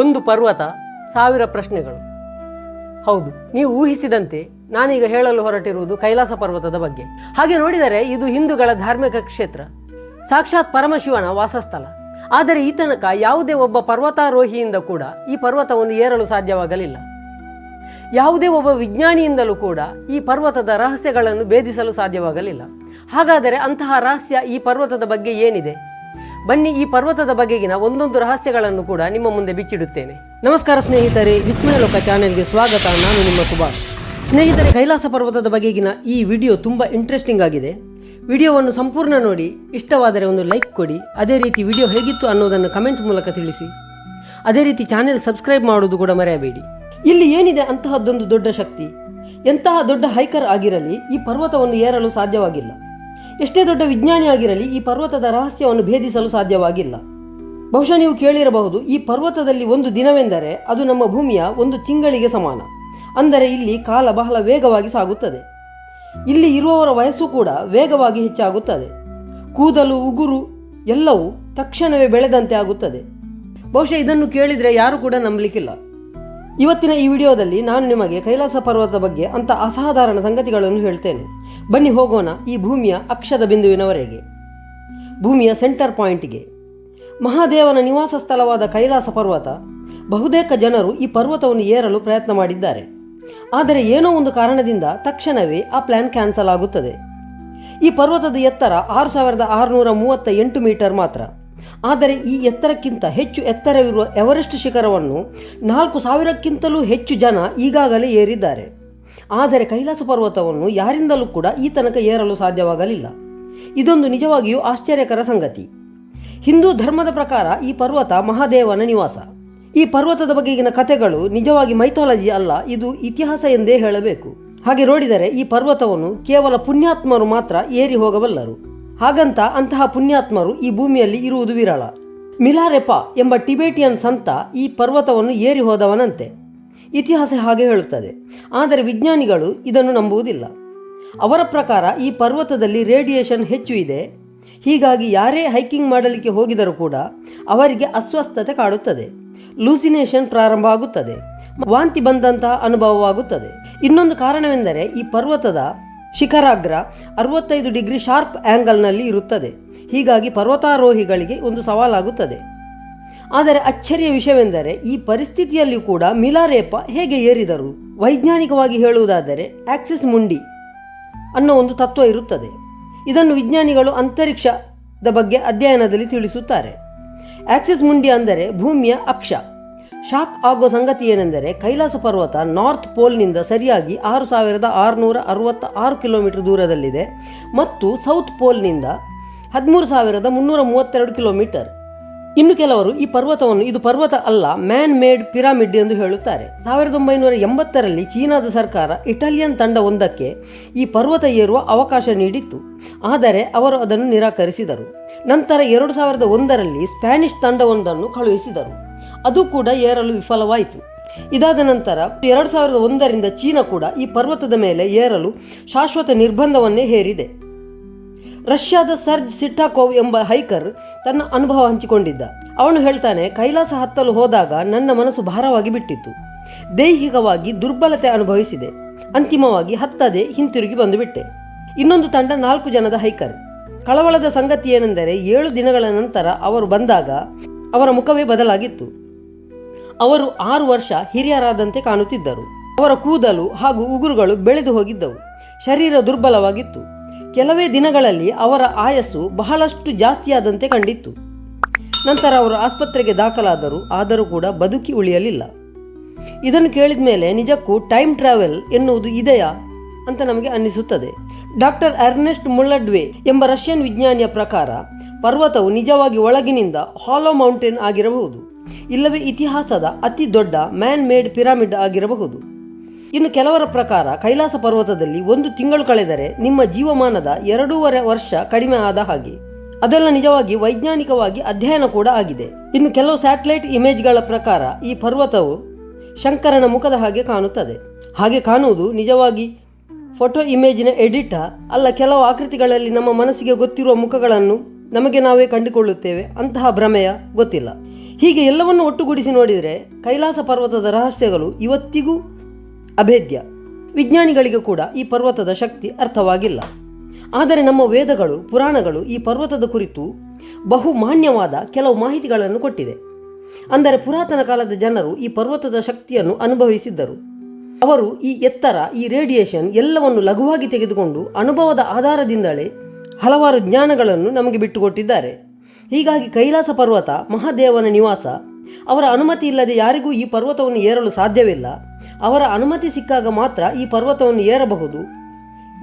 ಒಂದು ಪರ್ವತ, ಸಾವಿರ ಪ್ರಶ್ನೆಗಳು. ಹೌದು, ನೀವು ಊಹಿಸಿದಂತೆ ನಾನೀಗ ಹೇಳಲು ಹೊರಟಿರುವುದು ಕೈಲಾಸ ಪರ್ವತದ ಬಗ್ಗೆ. ಹಾಗೆ ನೋಡಿದರೆ ಇದು ಹಿಂದೂಗಳ ಧಾರ್ಮಿಕ ಕ್ಷೇತ್ರ. ಸಾಕ್ಷಾತ್ ಪರಮಶಿವನ ವಾಸಸ್ಥಳ. ಆದರೆ ಈ ತನಕ ಯಾವುದೇ ಒಬ್ಬ ಪರ್ವತಾರೋಹಿಯಿಂದ ಕೂಡ ಈ ಪರ್ವತವನ್ನು ಏರಲು ಸಾಧ್ಯವಾಗಲಿಲ್ಲ. ಯಾವುದೇ ಒಬ್ಬ ವಿಜ್ಞಾನಿಯಿಂದಲೂ ಕೂಡ ಈ ಪರ್ವತದ ರಹಸ್ಯಗಳನ್ನು ಭೇದಿಸಲು ಸಾಧ್ಯವಾಗಲಿಲ್ಲ. ಹಾಗಾದರೆ ಅಂತಹ ರಹಸ್ಯ ಈ ಪರ್ವತದ ಬಗ್ಗೆ ಏನಿದೆ? ಬನ್ನಿ ಈ ಪರ್ವತದ ಬಗೆಗಿನ ಒಂದೊಂದು ರಹಸ್ಯಗಳನ್ನು ಕೂಡ ನಿಮ್ಮ ಮುಂದೆ ಬಿಚ್ಚಿಡುತ್ತೇನೆ. ನಮಸ್ಕಾರ ಸ್ನೇಹಿತರೆ, ವಿಸ್ಮಯ ಲೋಕ ಚಾನೆಲ್ಗೆ ಸ್ವಾಗತ. ನಾನು ನಿಮ್ಮ ಸುಭಾಷ್. ಸ್ನೇಹಿತರೆ, ಕೈಲಾಸ ಪರ್ವತದ ಬಗೆಗಿನ ಈ ವಿಡಿಯೋ ತುಂಬ ಇಂಟ್ರೆಸ್ಟಿಂಗ್ ಆಗಿದೆ. ವಿಡಿಯೋವನ್ನು ಸಂಪೂರ್ಣ ನೋಡಿ, ಇಷ್ಟವಾದರೆ ಒಂದು ಲೈಕ್ ಕೊಡಿ. ಅದೇ ರೀತಿ ವಿಡಿಯೋ ಹೇಗಿತ್ತು ಅನ್ನೋದನ್ನು ಕಮೆಂಟ್ ಮೂಲಕ ತಿಳಿಸಿ. ಅದೇ ರೀತಿ ಚಾನೆಲ್ ಸಬ್ಸ್ಕ್ರೈಬ್ ಮಾಡೋದು ಕೂಡ ಮರೆಯಬೇಡಿ. ಇಲ್ಲಿ ಏನಿದೆ ಅಂತಹದ್ದೊಂದು ದೊಡ್ಡ ಶಕ್ತಿ? ಎಂತಹ ದೊಡ್ಡ ಹೈಕರ್ ಆಗಿರಲಿ ಈ ಪರ್ವತವನ್ನು ಏರಲು ಸಾಧ್ಯವಾಗಿಲ್ಲ. ಎಷ್ಟೇ ದೊಡ್ಡ ವಿಜ್ಞಾನಿಯಾಗಿರಲಿ ಈ ಪರ್ವತದ ರಹಸ್ಯವನ್ನು ಭೇದಿಸಲು ಸಾಧ್ಯವಾಗಿಲ್ಲ. ಬಹುಶಃ ನೀವು ಕೇಳಿರಬಹುದು, ಈ ಪರ್ವತದಲ್ಲಿ ಒಂದು ದಿನವೆಂದರೆ ಅದು ನಮ್ಮ ಭೂಮಿಯ ಒಂದು ತಿಂಗಳಿಗೆ ಸಮಾನ. ಅಂದರೆ ಇಲ್ಲಿ ಕಾಲ ಬಹಳ ವೇಗವಾಗಿ ಸಾಗುತ್ತದೆ. ಇಲ್ಲಿ ಇರುವವರ ವಯಸ್ಸು ಕೂಡ ವೇಗವಾಗಿ ಹೆಚ್ಚಾಗುತ್ತದೆ. ಕೂದಲು, ಉಗುರು ಎಲ್ಲವೂ ತಕ್ಷಣವೇ ಬೆಳೆದಂತೆ ಆಗುತ್ತದೆ. ಬಹುಶಃ ಇದನ್ನು ಕೇಳಿದರೆ ಯಾರೂ ಕೂಡ ನಂಬಲಿಕ್ಕಿಲ್ಲ. ಇವತ್ತಿನ ಈ ವಿಡಿಯೋದಲ್ಲಿ ನಾನು ನಿಮಗೆ ಕೈಲಾಸ ಪರ್ವತದ ಬಗ್ಗೆ ಅಂತ ಅಸಾಧಾರಣ ಸಂಗತಿಗಳನ್ನು ಹೇಳ್ತೇನೆ. ಬನ್ನಿ ಹೋಗೋಣ ಈ ಭೂಮಿಯ ಅಕ್ಷದ ಬಿಂದುವಿನವರೆಗೆ. ಭೂಮಿಯ ಸೆಂಟರ್ ಪಾಯಿಂಟ್ಗೆ. ಮಹಾದೇವನ ನಿವಾಸ ಸ್ಥಳವಾದ ಕೈಲಾಸ ಪರ್ವತ, ಬಹುತೇಕ ಜನರು ಈ ಪರ್ವತವನ್ನು ಏರಲು ಪ್ರಯತ್ನ ಮಾಡಿದ್ದಾರೆ. ಆದರೆ ಏನೋ ಒಂದು ಕಾರಣದಿಂದ ತಕ್ಷಣವೇ ಆ ಪ್ಲಾನ್ ಕ್ಯಾನ್ಸಲ್ ಆಗುತ್ತದೆ. ಈ ಪರ್ವತದ ಎತ್ತರ ಆರು ಸಾವಿರದ ಆರುನೂರ ಮೂವತ್ತ ಎಂಟು ಮೀಟರ್ ಮಾತ್ರ. ಆದರೆ ಈ ಎತ್ತರಕ್ಕಿಂತ ಹೆಚ್ಚು ಎತ್ತರವಿರುವ ಎವರೆಸ್ಟ್ ಶಿಖರವನ್ನು ನಾಲ್ಕು ಸಾವಿರಕ್ಕಿಂತಲೂ ಹೆಚ್ಚು ಜನ ಈಗಾಗಲೇ ಏರಿದ್ದಾರೆ. ಆದರೆ ಕೈಲಾಸ ಪರ್ವತವನ್ನು ಯಾರಿಂದಲೂ ಕೂಡ ಈ ತನಕ ಏರಲು ಸಾಧ್ಯವಾಗಲಿಲ್ಲ. ಇದೊಂದು ನಿಜವಾಗಿಯೂ ಆಶ್ಚರ್ಯಕರ ಸಂಗತಿ. ಹಿಂದೂ ಧರ್ಮದ ಪ್ರಕಾರ ಈ ಪರ್ವತ ಮಹಾದೇವನ ನಿವಾಸ. ಈ ಪರ್ವತದ ಬಗೆಗಿನ ಕಥೆಗಳು ನಿಜವಾಗಿ ಮೈಥಾಲಜಿ ಅಲ್ಲ, ಇದು ಇತಿಹಾಸ ಎಂದೇ ಹೇಳಬೇಕು. ಹಾಗೆ ನೋಡಿದರೆ ಈ ಪರ್ವತವನ್ನು ಕೇವಲ ಪುಣ್ಯಾತ್ಮರು ಮಾತ್ರ ಏರಿ ಹೋಗಬಲ್ಲರು. ಹಾಗಂತ ಅಂತಹ ಪುಣ್ಯಾತ್ಮರು ಈ ಭೂಮಿಯಲ್ಲಿ ಇರುವುದು ವಿರಳ. ಮಿಲಾರೆಪ ಎಂಬ ಟಿಬೇಟಿಯನ್ ಸಂತ ಈ ಪರ್ವತವನ್ನು ಏರಿ ಹೋದವನಂತೆ. ಇತಿಹಾಸ ಹಾಗೆ ಹೇಳುತ್ತದೆ. ಆದರೆ ವಿಜ್ಞಾನಿಗಳು ಇದನ್ನು ನಂಬುವುದಿಲ್ಲ. ಅವರ ಪ್ರಕಾರ ಈ ಪರ್ವತದಲ್ಲಿ ರೇಡಿಯೇಷನ್ ಹೆಚ್ಚು ಇದೆ. ಹೀಗಾಗಿ ಯಾರೇ ಹೈಕಿಂಗ್ ಮಾಡಲಿಕ್ಕೆ ಹೋಗಿದರೂ ಕೂಡ ಅವರಿಗೆ ಅಸ್ವಸ್ಥತೆ ಕಾಡುತ್ತದೆ. ಲೂಸಿನೇಷನ್ ಪ್ರಾರಂಭ ಆಗುತ್ತದೆ. ವಾಂತಿ ಬಂದಂತಹ ಅನುಭವವಾಗುತ್ತದೆ. ಇನ್ನೊಂದು ಕಾರಣವೆಂದರೆ ಈ ಪರ್ವತದ ಶಿಖರಾಗ್ರ ಅರವತ್ತೈದು ಡಿಗ್ರಿ ಶಾರ್ಪ್ ಆ್ಯಂಗಲ್ನಲ್ಲಿ ಇರುತ್ತದೆ. ಹೀಗಾಗಿ ಪರ್ವತಾರೋಹಿಗಳಿಗೆ ಒಂದು ಸವಾಲಾಗುತ್ತದೆ. ಆದರೆ ಅಚ್ಚರಿಯ ವಿಷಯವೆಂದರೆ ಈ ಪರಿಸ್ಥಿತಿಯಲ್ಲಿ ಕೂಡ ಮಿಲಾರೇಪ ಹೇಗೆ ಏರಿದರು? ವೈಜ್ಞಾನಿಕವಾಗಿ ಹೇಳುವುದಾದರೆ ಆಕ್ಸಿಸ್ ಮುಂಡಿ ಅನ್ನೋ ಒಂದು ತತ್ವ ಇರುತ್ತದೆ. ಇದನ್ನು ವಿಜ್ಞಾನಿಗಳು ಅಂತರಿಕ್ಷದ ಬಗ್ಗೆ ಅಧ್ಯಯನದಲ್ಲಿ ತಿಳಿಸುತ್ತಾರೆ. ಆಕ್ಸಿಸ್ ಮುಂಡಿ ಅಂದರೆ ಭೂಮಿಯ ಅಕ್ಷ. ಶಾಕ್ ಆಗೋ ಸಂಗತಿ ಏನೆಂದರೆ ಕೈಲಾಸ ಪರ್ವತ ನಾರ್ತ್ ಪೋಲ್ನಿಂದ ಸರಿಯಾಗಿ ಆರು ಸಾವಿರದ ಆರುನೂರ ಅರವತ್ತ ಆರು ಕಿಲೋಮೀಟರ್ ದೂರದಲ್ಲಿದೆ ಮತ್ತು ಸೌತ್ ಪೋಲ್ನಿಂದ ಹದಿಮೂರು ಸಾವಿರದ ಮುನ್ನೂರ ಮೂವತ್ತೆರಡು ಕಿಲೋಮೀಟರ್. ಇನ್ನು ಕೆಲವರು ಈ ಪರ್ವತವನ್ನು, ಇದು ಪರ್ವತ ಅಲ್ಲ ಮ್ಯಾನ್ ಮೇಡ್ ಪಿರಾಮಿಡ್ ಎಂದು ಹೇಳುತ್ತಾರೆ. ಸಾವಿರದ ಒಂಬೈನೂರ ಎಂಬತ್ತರಲ್ಲಿ ಚೀನಾದ ಸರ್ಕಾರ ಇಟಾಲಿಯನ್ ತಂಡವೊಂದಕ್ಕೆ ಈ ಪರ್ವತ ಏರುವ ಅವಕಾಶ ನೀಡಿತ್ತು. ಆದರೆ ಅವರು ಅದನ್ನು ನಿರಾಕರಿಸಿದರು. ನಂತರ ಎರಡು ಸಾವಿರದ ಒಂದರಲ್ಲಿ ಸ್ಪ್ಯಾನಿಷ್ ತಂಡವೊಂದನ್ನು ಕಳುಹಿಸಿದರು. ಅದು ಕೂಡ ಏರಲು ವಿಫಲವಾಯಿತು. ಇದಾದ ನಂತರ ಎರಡು ಸಾವಿರದ ಒಂದರಿಂದ ಚೀನಾ ಕೂಡ ಈ ಪರ್ವತದ ಮೇಲೆ ಏರಲು ಶಾಶ್ವತ ನಿರ್ಬಂಧವನ್ನೇ ಹೇರಿದೆ. ರಷ್ಯಾದ ಸರ್ಜ್ ಸಿಟ್ಟಾಕೋವ್ ಎಂಬ ಹೈಕರ್ ತನ್ನ ಅನುಭವ ಹಂಚಿಕೊಂಡಿದ್ದ. ಅವನು ಹೇಳ್ತಾನೆ, ಕೈಲಾಸ ಹತ್ತಲು ಹೋದಾಗ ನನ್ನ ಮನಸ್ಸು ಭಾರವಾಗಿ ಬಿಟ್ಟಿತ್ತು. ದೈಹಿಕವಾಗಿ ದುರ್ಬಲತೆ ಅನುಭವಿಸಿದೆ. ಅಂತಿಮವಾಗಿ ಹತ್ತದೆ ಹಿಂತಿರುಗಿ ಬಂದುಬಿಟ್ಟೆ. ಇನ್ನೊಂದು ತಂಡ ನಾಲ್ಕು ಜನದ ಹೈಕರ್. ಕಳವಳದ ಸಂಗತಿ ಏನೆಂದರೆ, ಏಳು ದಿನಗಳ ನಂತರ ಅವರು ಬಂದಾಗ ಅವರ ಮುಖವೇ ಬದಲಾಗಿತ್ತು. ಅವರು ಆರು ವರ್ಷ ಹಿರಿಯರಾದಂತೆ ಕಾಣುತ್ತಿದ್ದರು. ಅವರ ಕೂದಲು ಹಾಗೂ ಉಗುರುಗಳು ಬೆಳೆದು ಹೋಗಿದ್ದವು. ಶರೀರ ದುರ್ಬಲವಾಗಿತ್ತು. ಕೆಲವೇ ದಿನಗಳಲ್ಲಿ ಅವರ ಆಯಸ್ಸು ಬಹಳಷ್ಟು ಜಾಸ್ತಿಯಾದಂತೆ ಕಂಡಿತ್ತು. ನಂತರ ಅವರು ಆಸ್ಪತ್ರೆಗೆ ದಾಖಲಾದರು ಆದರೂ ಕೂಡ ಬದುಕಿ ಉಳಿಯಲಿಲ್ಲ. ಇದನ್ನು ಕೇಳಿದ ಮೇಲೆ ನಿಜಕ್ಕೂ ಟೈಮ್ ಟ್ರಾವೆಲ್ ಎನ್ನುವುದು ಇದೆಯಾ ಅಂತ ನಮಗೆ ಅನ್ನಿಸುತ್ತದೆ. ಡಾಕ್ಟರ್ ಅರ್ನೆಸ್ಟ್ ಮುಳ್ಳಡ್ವೆ ಎಂಬ ರಷ್ಯನ್ ವಿಜ್ಞಾನಿಯ ಪ್ರಕಾರ ಪರ್ವತವು ನಿಜವಾಗಿ ಒಳಗಿನಿಂದ ಹಾಲೋ ಮೌಂಟೇನ್ ಆಗಿರಬಹುದು. ಇಲ್ಲವೇ ಇತಿಹಾಸದ ಅತಿ ದೊಡ್ಡ ಮ್ಯಾನ್ ಮೇಡ್ ಪಿರಾಮಿಡ್ ಆಗಿರಬಹುದು. ಇನ್ನು ಕೆಲವರ ಪ್ರಕಾರ ಕೈಲಾಸ ಪರ್ವತದಲ್ಲಿ ಒಂದು ತಿಂಗಳು ಕಳೆದರೆ ನಿಮ್ಮ ಜೀವಮಾನದ ಎರಡೂವರೆ ವರ್ಷ ಕಡಿಮೆ ಆದ ಹಾಗೆ. ಅದೆಲ್ಲ ನಿಜವಾಗಿ ವೈಜ್ಞಾನಿಕವಾಗಿ ಅಧ್ಯಯನ ಕೂಡ ಆಗಿದೆ. ಇನ್ನು ಕೆಲವು ಸ್ಯಾಟಲೈಟ್ ಇಮೇಜ್ಗಳ ಪ್ರಕಾರ ಈ ಪರ್ವತವು ಶಂಕರನ ಮುಖದ ಹಾಗೆ ಕಾಣುತ್ತದೆ. ಹಾಗೆ ಕಾಣುವುದು ನಿಜವಾಗಿ ಫೋಟೋ ಇಮೇಜಿನ ಎಡಿಟ ಅಲ್ಲ ಕೆಲವು ಆಕೃತಿಗಳಲ್ಲಿ ನಮ್ಮ ಮನಸ್ಸಿಗೆ ಗೊತ್ತಿರುವ ಮುಖಗಳನ್ನು ನಮಗೆ ನಾವೇ ಕಂಡುಕೊಳ್ಳುತ್ತೇವೆ ಅಂತಹ ಭ್ರಮೆಯ ಗೊತ್ತಿಲ್ಲ. ಹೀಗೆ ಎಲ್ಲವನ್ನು ಒಟ್ಟುಗೂಡಿಸಿ ನೋಡಿದರೆ ಕೈಲಾಸ ಪರ್ವತದ ರಹಸ್ಯಗಳು ಇವತ್ತಿಗೂ ಅಭೇದ್ಯ. ವಿಜ್ಞಾನಿಗಳಿಗೆ ಕೂಡ ಈ ಪರ್ವತದ ಶಕ್ತಿ ಅರ್ಥವಾಗಿಲ್ಲ. ಆದರೆ ನಮ್ಮ ವೇದಗಳು, ಪುರಾಣಗಳು ಈ ಪರ್ವತದ ಕುರಿತು ಬಹು ಮಾನ್ಯವಾದ ಕೆಲವು ಮಾಹಿತಿಗಳನ್ನು ಕೊಟ್ಟಿದೆ. ಅಂದರೆ ಪುರಾತನ ಕಾಲದ ಜನರು ಈ ಪರ್ವತದ ಶಕ್ತಿಯನ್ನು ಅನುಭವಿಸಿದ್ದರು. ಅವರು ಈ ಎತ್ತರ, ಈ ರೇಡಿಯೇಷನ್ ಎಲ್ಲವನ್ನು ಲಘುವಾಗಿ ತೆಗೆದುಕೊಂಡು ಅನುಭವದ ಆಧಾರದಿಂದಲೇ ಹಲವಾರು ಜ್ಞಾನಗಳನ್ನು ನಮಗೆ ಬಿಟ್ಟುಕೊಟ್ಟಿದ್ದಾರೆ. ಹೀಗಾಗಿ ಕೈಲಾಸ ಪರ್ವತ, ಮಹಾದೇವನ ನಿವಾಸ, ಅವರ ಅನುಮತಿ ಇಲ್ಲದೆ ಯಾರಿಗೂ ಈ ಪರ್ವತವನ್ನು ಏರಲು ಸಾಧ್ಯವಿಲ್ಲ. ಅವರ ಅನುಮತಿ ಸಿಕ್ಕಾಗ ಮಾತ್ರ ಈ ಪರ್ವತವನ್ನು ಏರಬಹುದು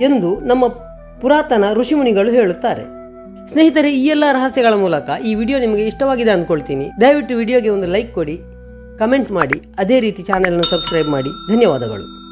ಎಂದು ನಮ್ಮ ಪುರಾತನ ಋಷಿಮುನಿಗಳು ಹೇಳುತ್ತಾರೆ. ಸ್ನೇಹಿತರೆ, ಈ ಎಲ್ಲ ರಹಸ್ಯಗಳ ಮೂಲಕ ಈ ವಿಡಿಯೋ ನಿಮಗೆ ಇಷ್ಟವಾಗಿದೆ ಅಂದ್ಕೊಳ್ತೀನಿ. ದಯವಿಟ್ಟು ವಿಡಿಯೋಗೆ ಒಂದು ಲೈಕ್ ಕೊಡಿ, ಕಮೆಂಟ್ ಮಾಡಿ, ಅದೇ ರೀತಿ ಚಾನೆಲ್ನ ಸಬ್ಸ್ಕ್ರೈಬ್ ಮಾಡಿ. ಧನ್ಯವಾದಗಳು.